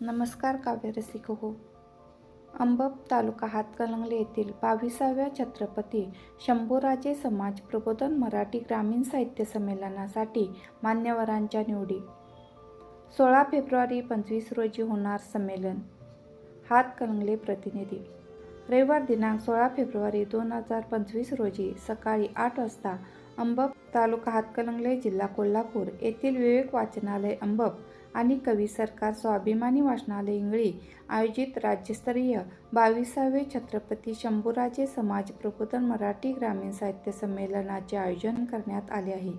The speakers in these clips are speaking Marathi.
नमस्कार काव्यरसिक हो. अंबप तालुका हातकलंगले येथील बावीसाव्या छत्रपती शंभूराजे समाज प्रबोधन मराठी ग्रामीण साहित्य संमेलनासाठी मान्यवरांच्या निवडी. सोळा फेब्रुवारी पंचवीस रोजी होणार संमेलन. हातकलंगले प्रतिनिधी. रविवार दिनांक सोळा फेब्रुवारी दोन हजार पंचवीस रोजी सकाळी आठ वाजता अंबप तालुका हातकणंगले जिल्हा कोल्हापूर येथील विवेक वाचनालय अंबप आणि कवी सरकार स्वाभिमानी वाचनालय इंगळी आयोजित राज्यस्तरीय बावीसावे छत्रपती शंभूराजे समाज प्रबोधन मराठी ग्रामीण साहित्य संमेलनाचे आयोजन करण्यात आले आहे.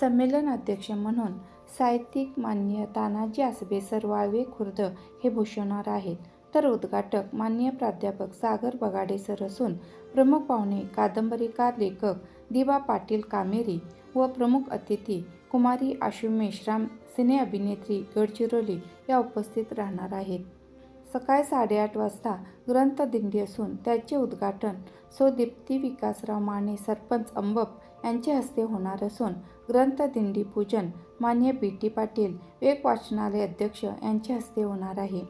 संमेलन अध्यक्ष म्हणून साहित्यिक मान्य तानाजी आसबे सरवाळवे खुर्द हे भूषवणार आहेत. तर उद्घाटक मान्य प्राध्यापक सागर बगाडे सर असून प्रमुख पाहुणे कादंबरीकार लेखक दिवा पाटील कामेरी व प्रमुख अतिथी कुमारी आशू मेश्राम सिने अभिनेत्री गडचिरोली या उपस्थित राहणार आहेत. सकाळी साडेआठ वाजता ग्रंथ दिंडी असून त्याचे उद्घाटन सो दीप्ती विकासराव माने सरपंच अंबप यांच्या हस्ते होणार असून ग्रंथ दिंडी पूजन मान्य बी टी पाटील वेग वाचनालय अध्यक्ष यांच्या हस्ते होणार आहे.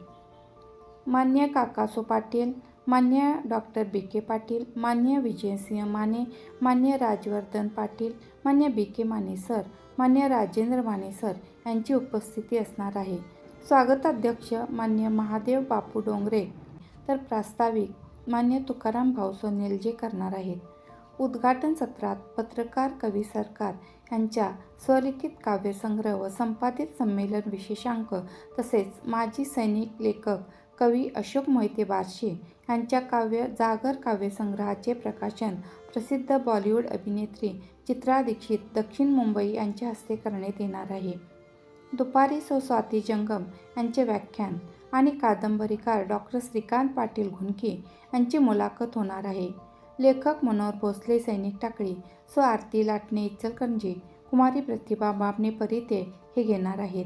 मान्य काकासो पाटील मान्य डॉक्टर बी के पाटील मान्य विजयसिंह माने मान्य राजवर्धन पाटील मान्य बी के माने सर मान्य राजेंद्र माने सर यांची उपस्थिती असणार आहे. स्वागताध्यक्ष मान्य महादेव बापू डोंगरे. तर प्रास्ताविक मान्य तुकाराम भाऊ सोनेल जे करणार आहेत. उद्घाटन सत्रात पत्रकार कवी सरकार यांच्या स्वलिखित काव्यसंग्रह व संपादित संमेलन विशेषांक तसेच माजी सैनिक लेखक कवी अशोक मोहिते बारशे यांच्या काव्य जागर काव्यसंग्रहाचे प्रकाशन प्रसिद्ध बॉलिवूड अभिनेत्री चित्रा दीक्षित दक्षिण मुंबई यांच्या हस्ते करण्यात येणार आहे. दुपारी सो स्वाती जंगम यांचे व्याख्यान आणि कादंबरीकार डॉक्टर श्रीकांत पाटील घुनके यांची मुलाखत होणार आहे. लेखक मनोहर भोसले सैनिक टाकळी सो आरती लाटणे इचलकरंजी कुमारी प्रतिभा बाबणे परिते हे घेणार आहेत.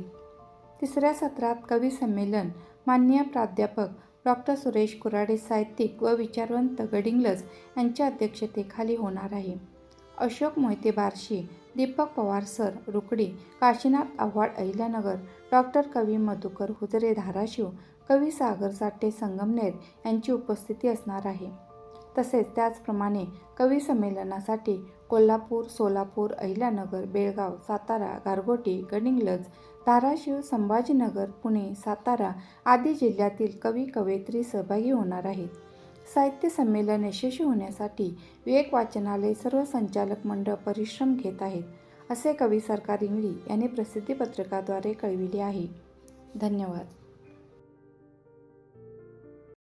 तिसऱ्या सत्रात कवी संमेलन माननीय प्राध्यापक डॉक्टर सुरेश कुराडे साहित्यिक व विचारवंत गडिंगलज यांच्या अध्यक्षतेखाली होणार आहे. अशोक मोहिते बारशी दीपक पवार सर रुकडी काशीनाथ आव्हाड अहिल्यानगर डॉक्टर कवी मधुकर हुजरे धाराशिव कवी सागर साठे संगमनेर यांची उपस्थिती असणार आहे. तसेच त्याचप्रमाणे कवी संमेलनासाठी कोल्हापूर सोलापूर अहिल्यानगर बेळगाव सातारा गारगोटी गडिंग्लज धाराशिव संभाजीनगर पुणे सातारा आदी जिल्ह्यातील कवी कवयित्री सहभागी होणार आहेत. साहित्य संमेलन यशस्वी होण्यासाठी विवेक वाचनालय सर्व संचालक मंडळ परिश्रम घेत आहेत असे कवी सरकार इंगळी यांनी प्रसिद्धी पत्रकाद्वारे कळविले आहे. धन्यवाद.